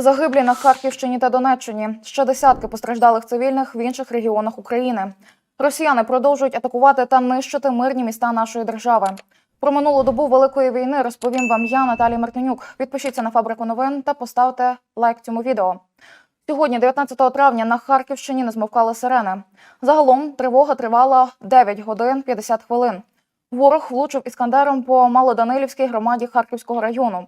Загиблі на Харківщині та Донеччині. Ще десятки постраждалих цивільних в інших регіонах України. Росіяни продовжують атакувати та нищити мирні міста нашої держави. Про минулу добу великої війни розповім вам я, Наталія Мартинюк. Підпишіться на фабрику новин та поставте лайк цьому відео. Сьогодні, 19 травня, на Харківщині не змовкали сирени. Загалом тривога тривала 9 годин 50 хвилин. Ворог влучив іскандером по Малоданилівській громаді Харківського району.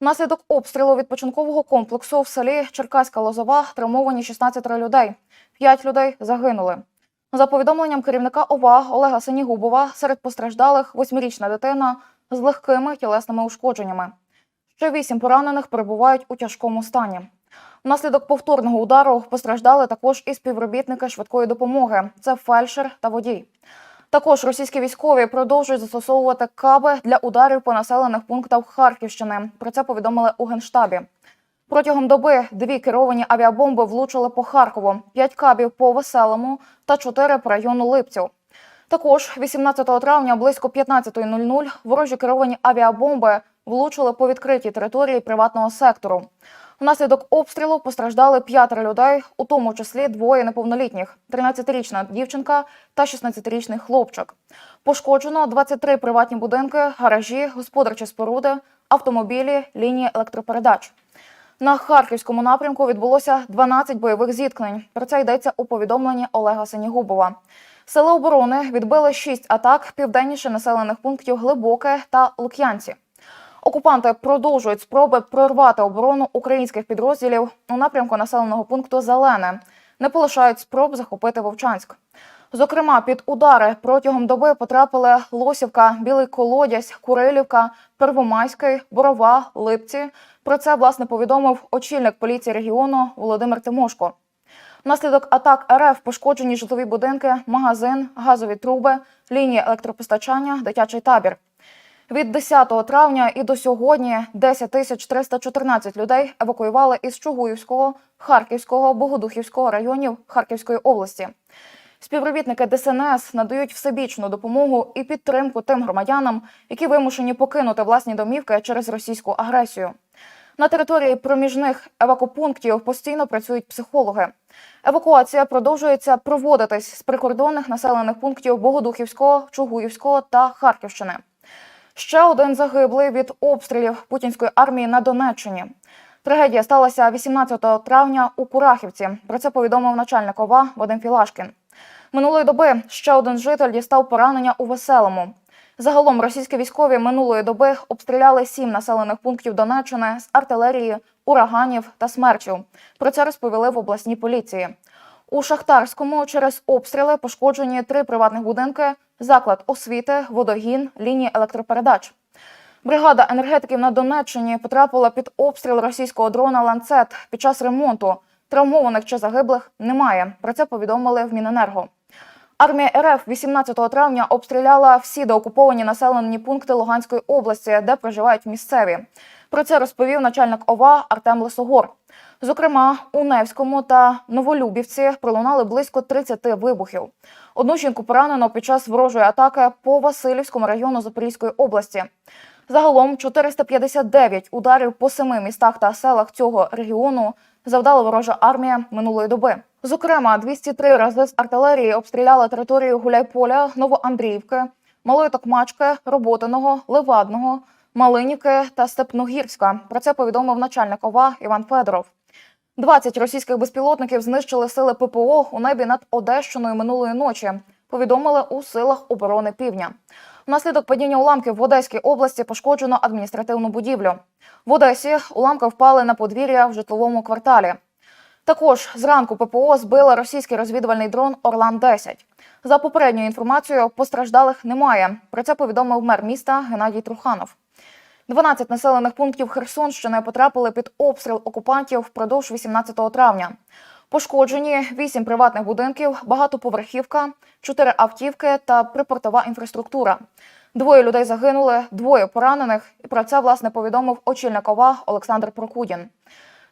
Внаслідок обстрілу відпочинкового комплексу в селі Черкаська Лозова травмовані 16 людей. П'ять людей загинули. За повідомленням керівника ОВА Олега Синігубова, серед постраждалих восьмирічна дитина з легкими тілесними ушкодженнями. Ще вісім поранених перебувають у тяжкому стані. Внаслідок повторного удару постраждали також і співробітники швидкої допомоги. Це фельдшер та водій. Також російські військові продовжують застосовувати каби для ударів по населених пунктах Харківщини. Про це повідомили у генштабі. Протягом доби дві керовані авіабомби влучили по Харкову, п'ять кабів по Веселому та чотири по району Липців. Також 18 травня близько 15.00 ворожі керовані авіабомби влучили по відкритій території приватного сектору. Внаслідок обстрілу постраждали п'ятеро людей, у тому числі двоє неповнолітніх: 13-річна дівчинка та 16-річний хлопчик. Пошкоджено 23 приватні будинки, гаражі, господарчі споруди, автомобілі, лінії електропередач. На харківському напрямку відбулося 12 бойових зіткнень. Про це йдеться у повідомленні Олега Синігубова. Сили оборони відбили 6 атак південніше населених пунктів Глибоке та Лук'янці. Окупанти продовжують спроби прорвати оборону українських підрозділів у напрямку населеного пункту Зелене. Не полишають спроб захопити Вовчанськ. Зокрема, під удари протягом доби потрапили Лосівка, Білий Колодязь, Курилівка, Первомайський, Борова, Липці. Про це власне повідомив очільник поліції регіону Володимир Тимошко. Внаслідок атак РФ пошкоджені житлові будинки, магазин, газові труби, лінії електропостачання, дитячий табір. Від 10 травня і до сьогодні 10 тисяч 314 людей евакуювали із Чугуївського, Харківського, Богодухівського районів Харківської області. Співробітники ДСНС надають всебічну допомогу і підтримку тим громадянам, які вимушені покинути власні домівки через російську агресію. На території проміжних евакопунктів постійно працюють психологи. Евакуація продовжується проводитись з прикордонних населених пунктів Богодухівського, Чугуївського та Харківщини. Ще один загиблий від обстрілів путінської армії на Донеччині. Трагедія сталася 18 травня у Курахівці. Про це повідомив начальник ОВА Вадим Філашкін. Минулої доби ще один житель дістав поранення у веселому. Загалом російські військові минулої доби обстріляли сім населених пунктів Донеччини з артилерії, ураганів та смерчів. Про це розповіли в обласній поліції. У Шахтарському через обстріли пошкоджені три приватних будинки, заклад освіти, водогін, лінії електропередач. Бригада енергетиків на Донеччині потрапила під обстріл російського дрона Ланцет під час ремонту. Травмованих чи загиблих немає. Про це повідомили в Міненерго. Армія РФ 18 травня обстріляла всі деокуповані населені пункти Луганської області, де проживають місцеві. Про це розповів начальник ОВА Артем Лисогор. Зокрема, у Невському та Новолюбівці пролунали близько 30 вибухів. Одну жінку поранено під час ворожої атаки по Васильівському району Запорізької області. Загалом 459 ударів по семи містах та селах цього регіону завдала ворожа армія минулої доби. Зокрема, 203 рази з артилерії обстріляли територію Гуляйполя, Новоандріївки, Малої Токмачки, Роботиного, Левадного, Малиніки та Степногірська. Про це повідомив начальник ОВА Іван Федоров. 20 російських безпілотників знищили сили ППО у небі над Одещиною минулої ночі. Повідомили у силах оборони Півдня. Внаслідок падіння уламків в Одеській області пошкоджено адміністративну будівлю. В Одесі уламки впали на подвір'я в житловому кварталі. Також зранку ППО збила російський розвідувальний дрон Орлан 10 За попередньою інформацією, постраждалих немає. Про це повідомив мер міста Геннадій Труханов. 12 населених пунктів Херсонщини потрапили під обстріл окупантів впродовж 18 травня. Пошкоджені 8 приватних будинків, багатоповерхівка, 4 автівки та припортова інфраструктура. Двоє людей загинули, двоє поранених. І про це власне повідомив очільник ОВА Олександр Прокудін.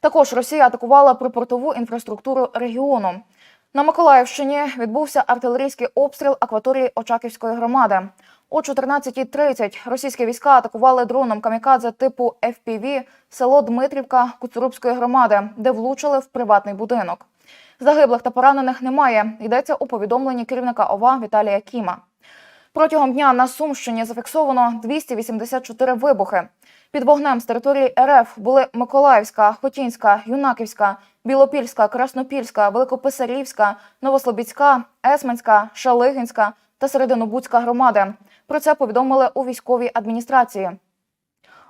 Також Росія атакувала припортову інфраструктуру регіону. На Миколаївщині відбувся артилерійський обстріл акваторії Очаківської громади. О 14.30 російські війська атакували дроном камікадзе типу FPV село Дмитрівка Куцурубської громади, де влучили в приватний будинок. Загиблих та поранених немає. Йдеться у повідомленні керівника ОВА Віталія Кіма. Протягом дня на Сумщині зафіксовано 284 вибухи. Під вогнем з території РФ були Миколаївська, Хотінська, Юнаківська, Білопільська, Краснопільська, Великописарівська, Новослобідська, Есменська, Шалигинська та Серединобудська громади. Про це повідомили у військовій адміністрації.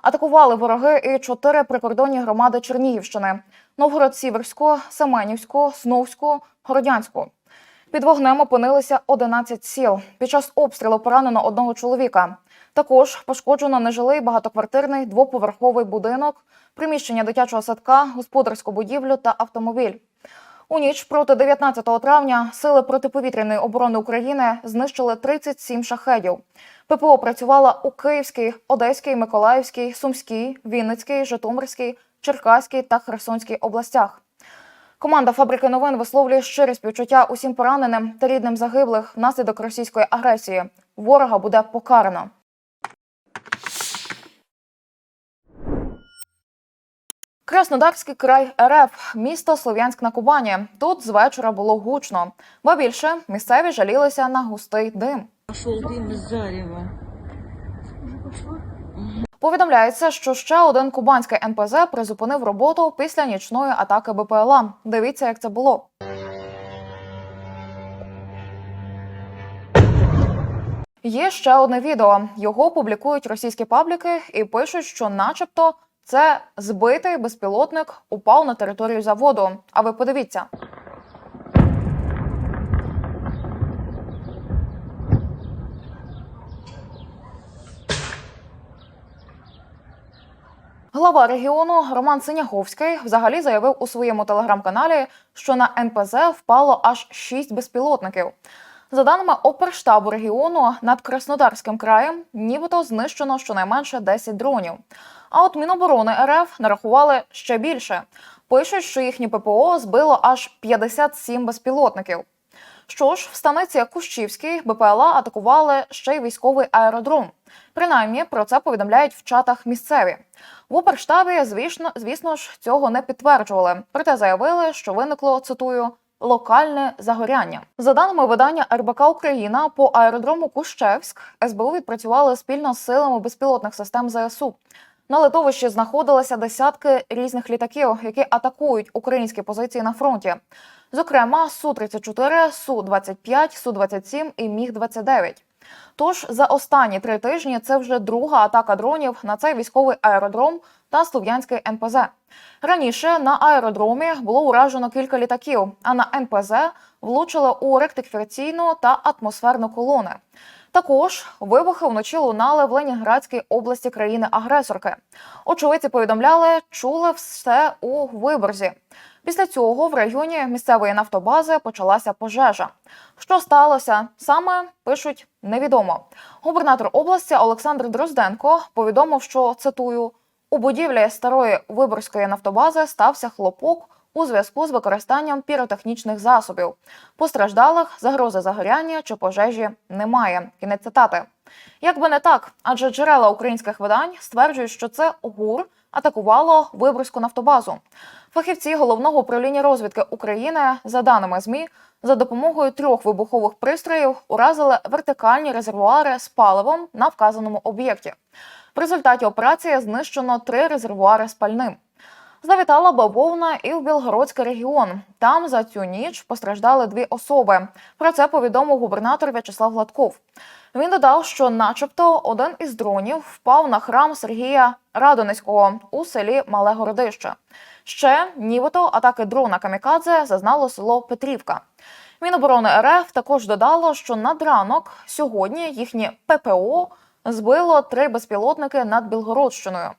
Атакували вороги і чотири прикордонні громади Чернігівщини: Новгород-Сіверську, Семенівську, Сновську, Городянську. Під вогнем опинилися 11 сіл. Під час обстрілу поранено одного чоловіка. Також пошкоджено нежилий багатоквартирний двоповерховий будинок, приміщення дитячого садка, господарську будівлю та автомобіль. У ніч проти 19 травня сили протиповітряної оборони України знищили 37 шахедів. ППО працювала у Київській, Одеській, Миколаївській, Сумській, Вінницькій, Житомирській, Черкаській та Херсонській областях. Команда фабрики новин висловлює щирі співчуття усім пораненим та рідним загиблих внаслідок російської агресії. Ворога буде покарано. Краснодарський край РФ, місто Слов'янськ на Кубані. Тут з вечора було гучно. Ба більше місцеві жалілися на густий дим. Зарева. Повідомляється, що ще один кубанський НПЗ призупинив роботу після нічної атаки БПЛА. Дивіться, як це було. Є ще одне відео. Його публікують російські пабліки і пишуть, що, начебто, це збитий безпілотник упав на територію заводу. А ви подивіться. Глава регіону Роман Синяговський взагалі заявив у своєму телеграм-каналі, що на НПЗ впало аж шість безпілотників. За даними оперштабу регіону, над Краснодарським краєм нібито знищено щонайменше 10 дронів. А от Міноборони РФ нарахували ще більше. Пишуть, що їхнє ППО збило аж 57 безпілотників. Що ж, в станиці Кущівській БПЛА атакували ще й військовий аеродром. Принаймні про це повідомляють в чатах місцеві. В оперштабі, звісно, звісно ж, цього не підтверджували. Проте заявили, що виникло цитую. Локальне загоряння за даними видання РБК Україна по аеродрому Кущевськ СБУ відпрацювали спільно з силами безпілотних систем ЗСУ. На литовищі знаходилися десятки різних літаків, які атакують українські позиції на фронті. Зокрема, су 34 су 25 су 27 і міг 29 Тож за останні три тижні це вже друга атака дронів на цей військовий аеродром та слов'янський НПЗ. Раніше на аеродромі було уражено кілька літаків, а на НПЗ влучили у ректифікаційну та атмосферну колони. Також вибухи вночі лунали в Ленінградській області країни-агресорки. Очевидці повідомляли, чули все у виборзі. Після цього в районі місцевої нафтобази почалася пожежа. Що сталося саме пишуть невідомо. Губернатор області Олександр Дрозденко повідомив, що цитую у будівлі старої виборської нафтобази стався хлопок у зв'язку з використанням піротехнічних засобів. Постраждалих загрози загоряння чи пожежі немає. Кінець цитати. Як би не так, адже джерела українських видань стверджують, що це ГУР атакувало виборську нафтобазу. Фахівці головного управління розвідки України, за даними ЗМІ, за допомогою трьох вибухових пристроїв уразили вертикальні резервуари з паливом на вказаному об'єкті. В результаті операції знищено три резервуари з пальним. Завітала бавовна і в Білгородський регіон. Там за цю ніч постраждали дві особи. Про це повідомив губернатор В'ячеслав Гладков. Він додав, що, начебто, один із дронів впав на храм Сергія Радонецького у селі Мале Городище. Ще нібито атаки дрона Камікадзе зазнало село Петрівка. Міноборони РФ також додало, що над ранок сьогодні їхнє ППО збило три безпілотники над Білгородщиною.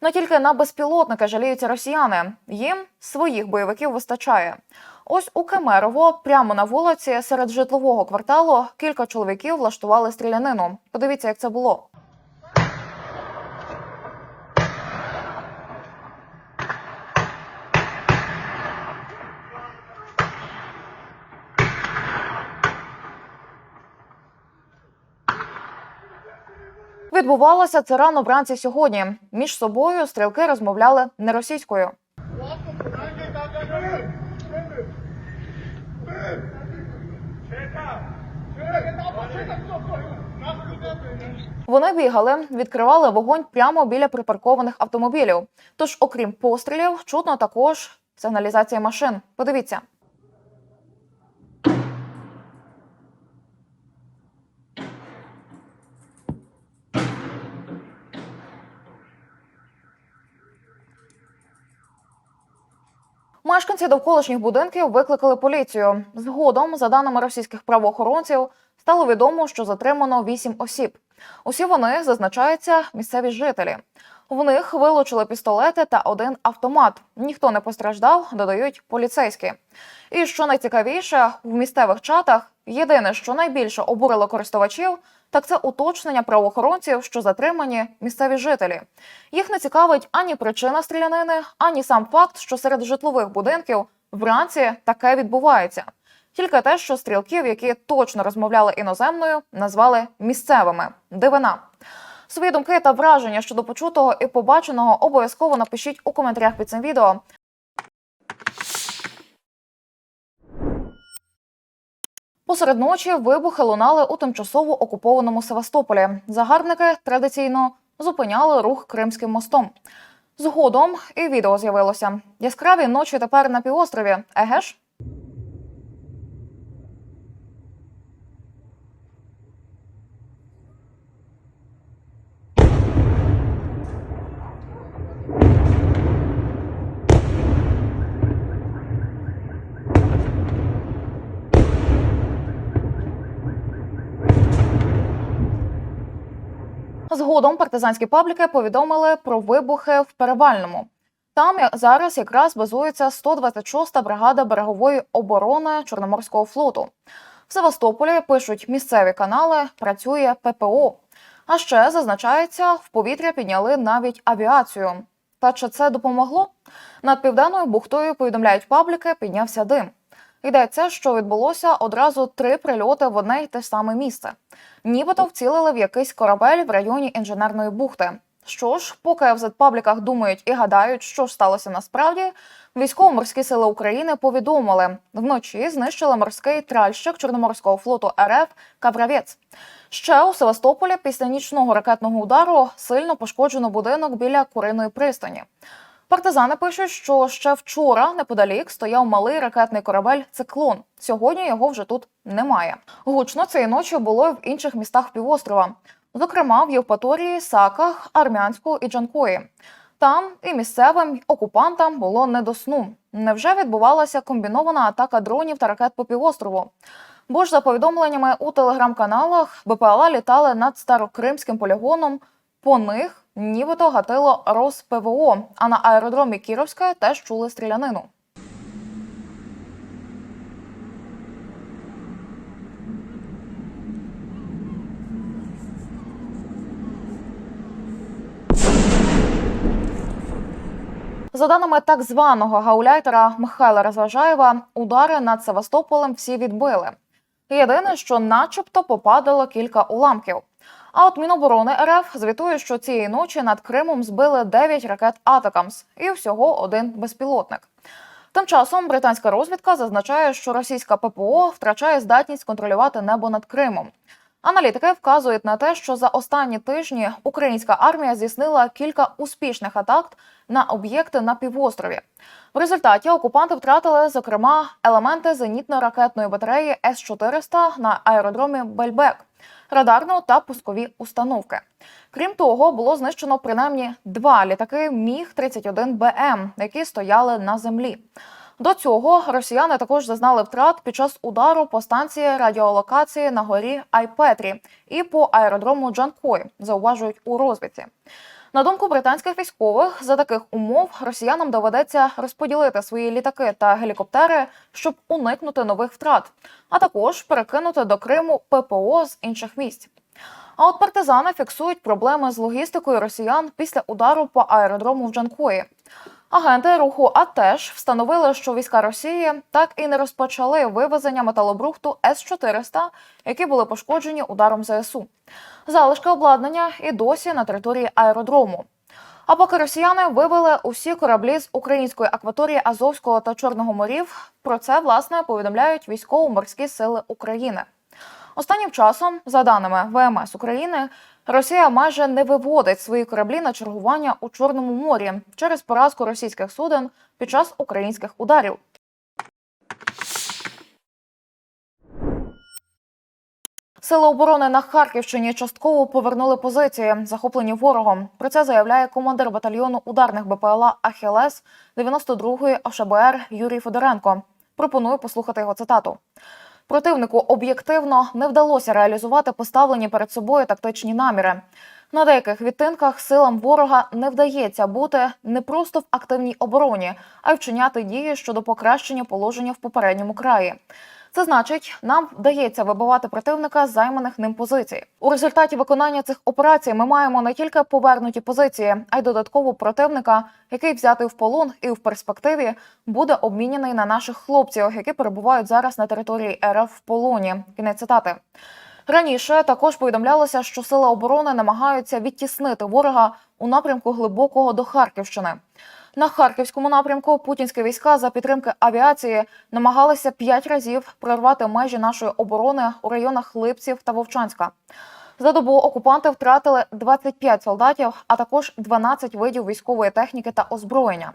Не тільки на безпілотники жаліються росіяни. Їм своїх бойовиків вистачає. Ось у Кемерово, прямо на вулиці, серед житлового кварталу, кілька чоловіків влаштували стрілянину. Подивіться, як це було. Відбувалося це рано вранці сьогодні. Між собою стрілки розмовляли не російською. Вони бігали, відкривали вогонь прямо біля припаркованих автомобілів. Тож, окрім пострілів, чутно також сигналізація машин. Подивіться. Мешканці довколишніх будинків викликали поліцію. Згодом, за даними російських правоохоронців, стало відомо, що затримано вісім осіб. Усі вони зазначаються місцеві жителі. В них вилучили пістолети та один автомат. Ніхто не постраждав, додають поліцейські. І що найцікавіше, в місцевих чатах єдине, що найбільше обурило користувачів, так це уточнення правоохоронців, що затримані місцеві жителі. Їх не цікавить ані причина стрілянини, ані сам факт, що серед житлових будинків вранці таке відбувається. Тільки те, що стрілків, які точно розмовляли іноземною, назвали місцевими. Дивина. Свої думки та враження щодо почутого і побаченого обов'язково напишіть у коментарях під цим відео. Посеред ночі вибухи лунали у тимчасово окупованому Севастополі. Загарбники традиційно зупиняли рух Кримським мостом. Згодом і відео з'явилося. Яскраві ночі тепер на півострові. Еге ж? Згодом партизанські пабліки повідомили про вибухи в Перевальному. Там зараз якраз базується 126-та бригада берегової оборони Чорноморського флоту. В Севастополі пишуть місцеві канали, працює ППО. А ще зазначається, в повітря підняли навіть авіацію. Та чи це допомогло? Над південною бухтою повідомляють пабліки, піднявся дим. Йдеться, що відбулося одразу три прильоти в одне й те саме місце. Нібито вцілили в якийсь корабель в районі інженерної бухти. Що ж, поки в зетпабліках думають і гадають, що ж сталося насправді, військово-морські сили України повідомили, вночі знищили морський тральщик Чорноморського флоту РФ Кавравець. Ще у Севастополі після нічного ракетного удару сильно пошкоджено будинок біля Куриної пристані. Партизани пишуть, що ще вчора неподалік стояв малий ракетний корабель Циклон. Сьогодні його вже тут немає. Гучно цієї ночі було й в інших містах півострова, зокрема в Євпаторії, Саках, Армянську і Джанкої. Там і місцевим і окупантам було не до сну. Невже відбувалася комбінована атака дронів та ракет по півострову? Бо ж за повідомленнями у телеграм-каналах БПЛА літали над старокримським полігоном. По них нібито гатило РосПВО, а на аеродромі Кіровська теж чули стрілянину. За даними так званого гауляйтера Михайла Розважаєва, удари над Севастополем всі відбили. Єдине, що начебто попадало кілька уламків. А от Міноборони РФ звітує, що цієї ночі над Кримом збили 9 ракет Атакамс і всього один безпілотник. Тим часом британська розвідка зазначає, що російська ППО втрачає здатність контролювати небо над Кримом. Аналітики вказують на те, що за останні тижні українська армія здійснила кілька успішних атак на об'єкти на півострові. В результаті окупанти втратили, зокрема, елементи зенітно-ракетної батареї С-400 на аеродромі Бельбек, радарну та пускові установки. Крім того, було знищено принаймні два літаки Міг 31 БМ, які стояли на землі. До цього росіяни також зазнали втрат під час удару по станції радіолокації на горі Айпетрі і по аеродрому Джанкой, зауважують у розвідці. На думку британських військових, за таких умов росіянам доведеться розподілити свої літаки та гелікоптери, щоб уникнути нових втрат, а також перекинути до Криму ППО з інших місць. А от партизани фіксують проблеми з логістикою росіян після удару по аеродрому в Джанкої. Агенти руху АТЕШ встановили, що війська Росії так і не розпочали вивезення металобрухту С-400, які були пошкоджені ударом ЗСУ. Залишки обладнання і досі на території аеродрому. А поки росіяни вивели усі кораблі з української акваторії Азовського та Чорного морів, про це власне повідомляють військово-морські сили України. Останнім часом, за даними ВМС України, Росія майже не виводить свої кораблі на чергування у Чорному морі через поразку російських суден під час українських ударів. Сили оборони на Харківщині частково повернули позиції, захоплені ворогом. Про це заявляє командир батальйону ударних БПЛА Ахілес 92-ї ОШБР Юрій Федоренко. Пропоную послухати його цитату. Противнику об'єктивно не вдалося реалізувати поставлені перед собою тактичні наміри. На деяких відтинках силам ворога не вдається бути не просто в активній обороні, а й вчиняти дії щодо покращення положення в попередньому краї. Це значить, нам вдається вибивати противника з займаних ним позицій. У результаті виконання цих операцій ми маємо не тільки повернуті позиції, а й додатково противника, який взятий в полон і в перспективі буде обміняний на наших хлопців, які перебувають зараз на території РФ в полоні. Кінець цитати. Раніше також повідомлялося, що сили оборони намагаються відтіснити ворога у напрямку глибокого до Харківщини. На харківському напрямку путінські війська за підтримки авіації намагалися п'ять разів прорвати межі нашої оборони у районах Липців та Вовчанська. За добу окупанти втратили 25 солдатів, а також 12 видів військової техніки та озброєння.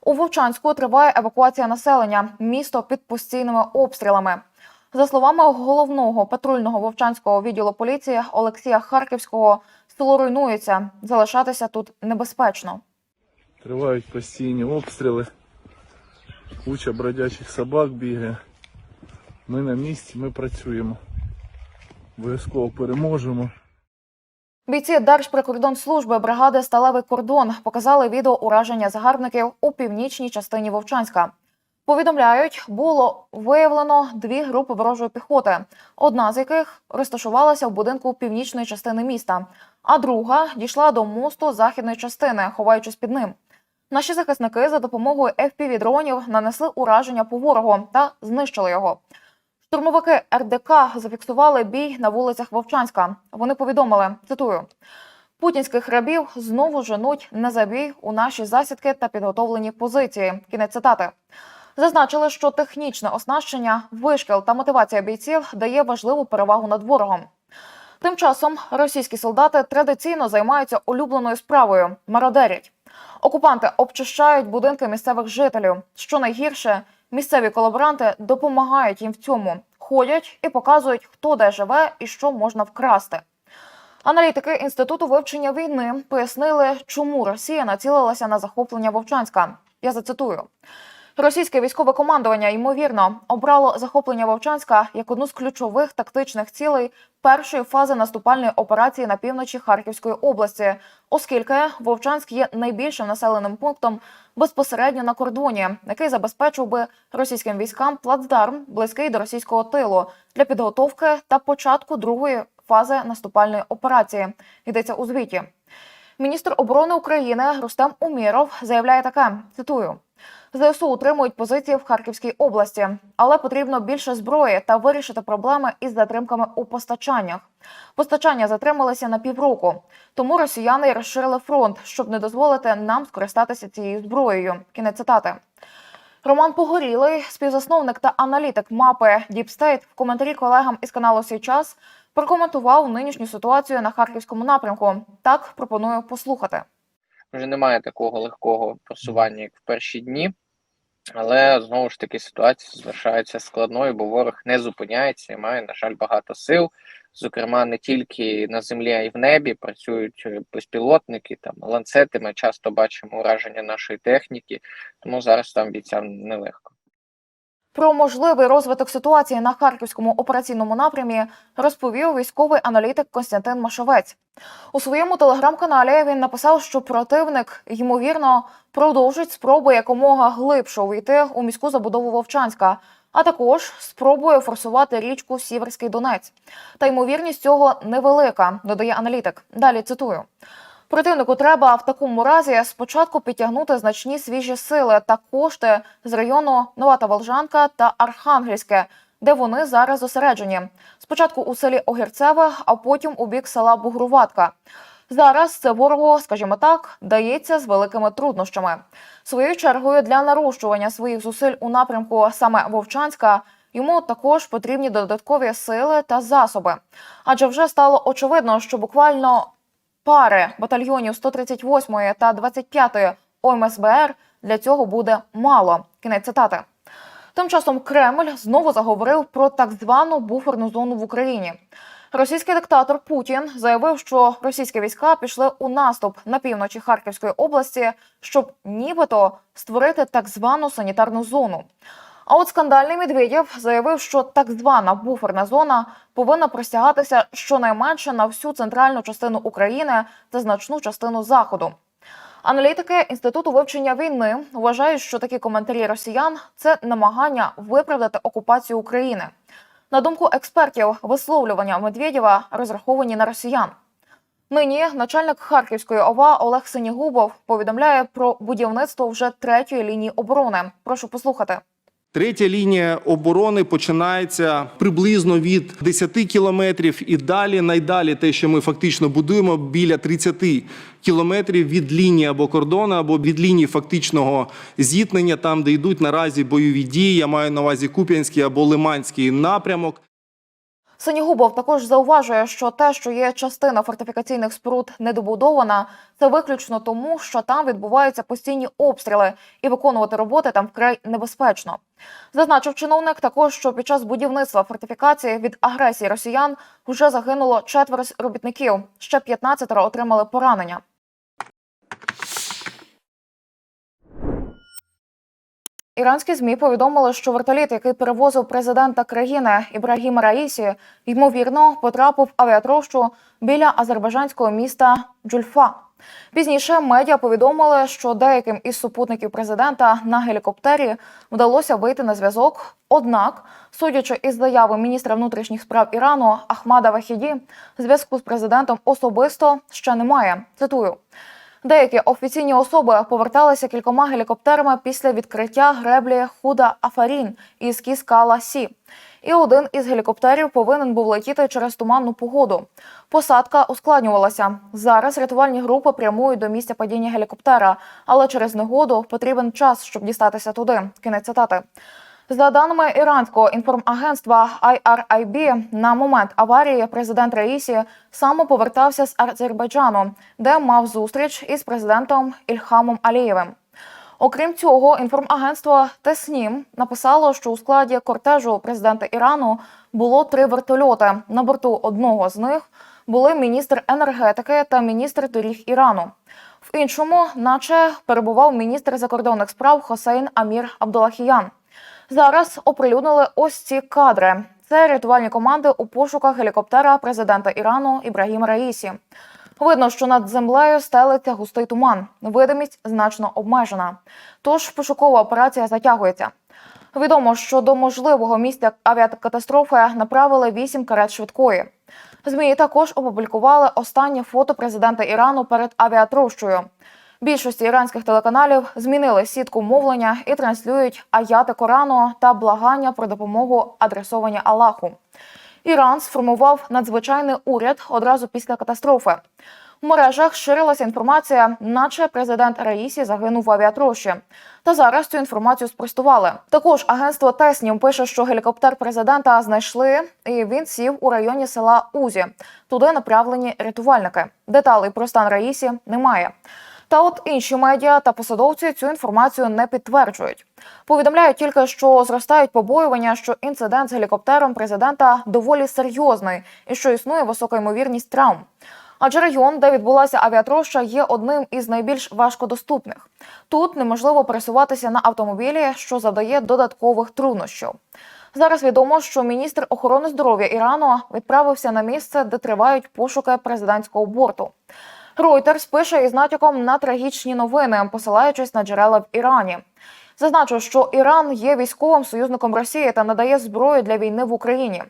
У Вовчанську триває евакуація населення. Місто під постійними обстрілами. За словами головного патрульного вовчанського відділу поліції Олексія Харківського, село руйнується. Залишатися тут небезпечно. Тривають постійні обстріли. Куча бродячих собак бігає. Ми на місці, ми працюємо. Обов'язково переможемо. Бійці Держприкордонслужби бригади Сталевий кордон показали відео ураження загарбників у північній частині Вовчанська. Повідомляють, було виявлено дві групи ворожої піхоти, одна з яких розташувалася в будинку північної частини міста, а друга дійшла до мосту західної частини, ховаючись під ним. Наші захисники за допомогою fpv дронів нанесли ураження по ворогу та знищили його. Штурмовики РДК зафіксували бій на вулицях Вовчанська. Вони повідомили, цитую: путінських рабів знову женуть на забій у наші засідки та підготовлені позиції. Кінець цитати. Зазначили, що технічне оснащення, вишкіл та мотивація бійців дає важливу перевагу над ворогом. Тим часом російські солдати традиційно займаються улюбленою справою мародерять. Окупанти обчищають будинки місцевих жителів. Що найгірше, місцеві колаборанти допомагають їм в цьому, ходять і показують, хто де живе і що можна вкрасти. Аналітики інституту вивчення війни пояснили, чому Росія націлилася на захоплення Вовчанська. Я зацитую. Російське військове командування ймовірно обрало захоплення Вовчанська як одну з ключових тактичних цілей першої фази наступальної операції на півночі Харківської області, оскільки Вовчанськ є найбільшим населеним пунктом безпосередньо на кордоні, який забезпечив би російським військам плацдарм близький до російського тилу для підготовки та початку другої фази наступальної операції. Йдеться у звіті. Міністр оборони України Рустем Уміров заявляє таке: цитую. ЗСУ утримують позиції в Харківській області, але потрібно більше зброї та вирішити проблеми із затримками у постачаннях. Постачання затрималися на півроку, тому росіяни розширили фронт, щоб не дозволити нам скористатися цією зброєю. Кінець цитати. Роман Погорілий, співзасновник та аналітик мапи State, в коментарі колегам із каналу «Сій час» прокоментував нинішню ситуацію на харківському напрямку. Так пропоную послухати. Вже немає такого легкого просування, як в перші дні. Але знову ж таки ситуація залишається складною, бо ворог не зупиняється і має, на жаль, багато сил. Зокрема, не тільки на землі, а й в небі працюють е, безпілотники, там ланцети. Ми часто бачимо ураження нашої техніки, тому зараз там бійцям нелегко. Про можливий розвиток ситуації на харківському операційному напрямі розповів військовий аналітик Костянтин Машовець. У своєму телеграм-каналі він написав, що противник ймовірно продовжить спроби якомога глибше увійти у міську забудову Вовчанська, а також спробує форсувати річку Сіверський Донець. Та ймовірність цього невелика, додає аналітик. Далі цитую. Противнику треба в такому разі спочатку підтягнути значні свіжі сили та кошти з району Нова Волжанка та Архангельське, де вони зараз зосереджені. Спочатку у селі Огірцеве, а потім у бік села Бугруватка. Зараз це ворогу, скажімо так, дається з великими труднощами. Своєю чергою для нарощування своїх зусиль у напрямку саме Вовчанська йому також потрібні додаткові сили та засоби. Адже вже стало очевидно, що буквально пари батальйонів 138-ї та 25-ї ОМСБР для цього буде мало. Кінець цитати. Тим часом Кремль знову заговорив про так звану буферну зону в Україні. Російський диктатор Путін заявив, що російські війська пішли у наступ на півночі Харківської області, щоб нібито створити так звану санітарну зону. А от скандальний Медведєв заявив, що так звана буферна зона повинна простягатися щонайменше на всю центральну частину України та значну частину заходу. Аналітики інституту вивчення війни вважають, що такі коментарі росіян це намагання виправдати окупацію України. На думку експертів, висловлювання Медведєва розраховані на росіян. Нині начальник Харківської ОВА Олег Синігубов повідомляє про будівництво вже третьої лінії оборони. Прошу послухати. Третя лінія оборони починається приблизно від 10 кілометрів і далі, найдалі те, що ми фактично будуємо, біля 30 кілометрів від лінії або кордону, або від лінії фактичного зіткнення, там, де йдуть наразі бойові дії. Я маю на увазі Куп'янський або Лиманський напрямок. Синігубов також зауважує, що те, що є частина фортифікаційних споруд недобудована, це виключно тому, що там відбуваються постійні обстріли, і виконувати роботи там вкрай небезпечно. Зазначив чиновник також, що під час будівництва фортифікації від агресії росіян вже загинуло четверо робітників, ще 15 отримали поранення. Іранські змі повідомили, що вертоліт, який перевозив президента країни Ібрагіма Раїсі, ймовірно потрапив авіатрощу біля азербайджанського міста Джульфа. Пізніше медіа повідомили, що деяким із супутників президента на гелікоптері вдалося вийти на зв'язок. Однак, судячи із заяви міністра внутрішніх справ Ірану Ахмада Вахіді, зв'язку з президентом особисто ще немає. Цитую. Деякі офіційні особи поверталися кількома гелікоптерами після відкриття греблі Худа Афарін із Кіскала Сі. І один із гелікоптерів повинен був летіти через туманну погоду. Посадка ускладнювалася. Зараз рятувальні групи прямують до місця падіння гелікоптера, але через негоду потрібен час, щоб дістатися туди. Кінець цитати. За даними іранського інформагентства IRIB, на момент аварії президент Раїсі саме повертався з Азербайджану, де мав зустріч із президентом Ільхамом Алієвим. Окрім цього, інформагентство Теснім написало, що у складі кортежу президента Ірану було три вертольоти. На борту одного з них були міністр енергетики та міністр доріг Ірану. В іншому, наче перебував міністр закордонних справ Хосейн Амір Абдулахіян. Зараз оприлюднили ось ці кадри. Це рятувальні команди у пошуках гелікоптера президента Ірану Ібрагіма Раїсі. Видно, що над землею стелиться густий туман. Видимість значно обмежена. Тож пошукова операція затягується. Відомо, що до можливого місця авіакатастрофи направили вісім карет швидкої. ЗМІ також опублікували останнє фото президента Ірану перед авіатрощою. Більшості іранських телеканалів змінили сітку мовлення і транслюють аяти Корану та благання про допомогу адресовані Аллаху. Іран сформував надзвичайний уряд одразу після катастрофи. В мережах ширилася інформація, наче президент Раїсі загинув в авіатрощі. Та зараз цю інформацію спростували. Також агентство Теснім пише, що гелікоптер президента знайшли, і він сів у районі села Узі. Туди направлені рятувальники. Деталей про стан Раїсі немає. Та от інші медіа та посадовці цю інформацію не підтверджують. Повідомляють тільки, що зростають побоювання, що інцидент з гелікоптером президента доволі серйозний і що існує висока ймовірність травм. Адже район, де відбулася авіатроща, є одним із найбільш важкодоступних. Тут неможливо пересуватися на автомобілі, що завдає додаткових труднощів. Зараз відомо, що міністр охорони здоров'я Ірану відправився на місце, де тривають пошуки президентського борту. Reuters пише із натяком на трагічні новини, посилаючись на джерела в Ірані. Зазначу, що Іран є військовим союзником Росії та надає зброю для війни в Україні.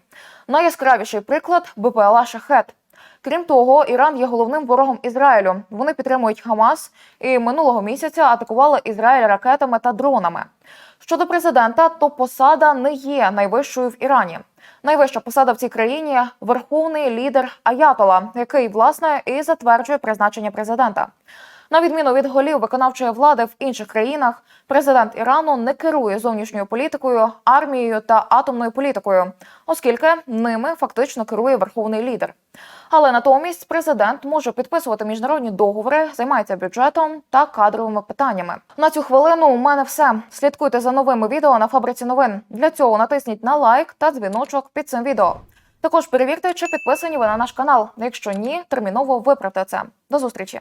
Найяскравіший приклад БПЛА Шахет. Крім того, Іран є головним ворогом Ізраїлю. Вони підтримують Хамас і минулого місяця атакували Ізраїль ракетами та дронами. Щодо президента, то посада не є найвищою в Ірані. Найвища посада в цій країні верховний лідер Аятола, який власне і затверджує призначення президента. На відміну від голів виконавчої влади в інших країнах, президент Ірану не керує зовнішньою політикою, армією та атомною політикою, оскільки ними фактично керує верховний лідер. Але натомість президент може підписувати міжнародні договори, займається бюджетом та кадровими питаннями. На цю хвилину у мене все. Слідкуйте за новими відео на фабриці новин. Для цього натисніть на лайк та дзвіночок під цим відео. Також перевірте, чи підписані ви на наш канал. Якщо ні, терміново виправте це. До зустрічі.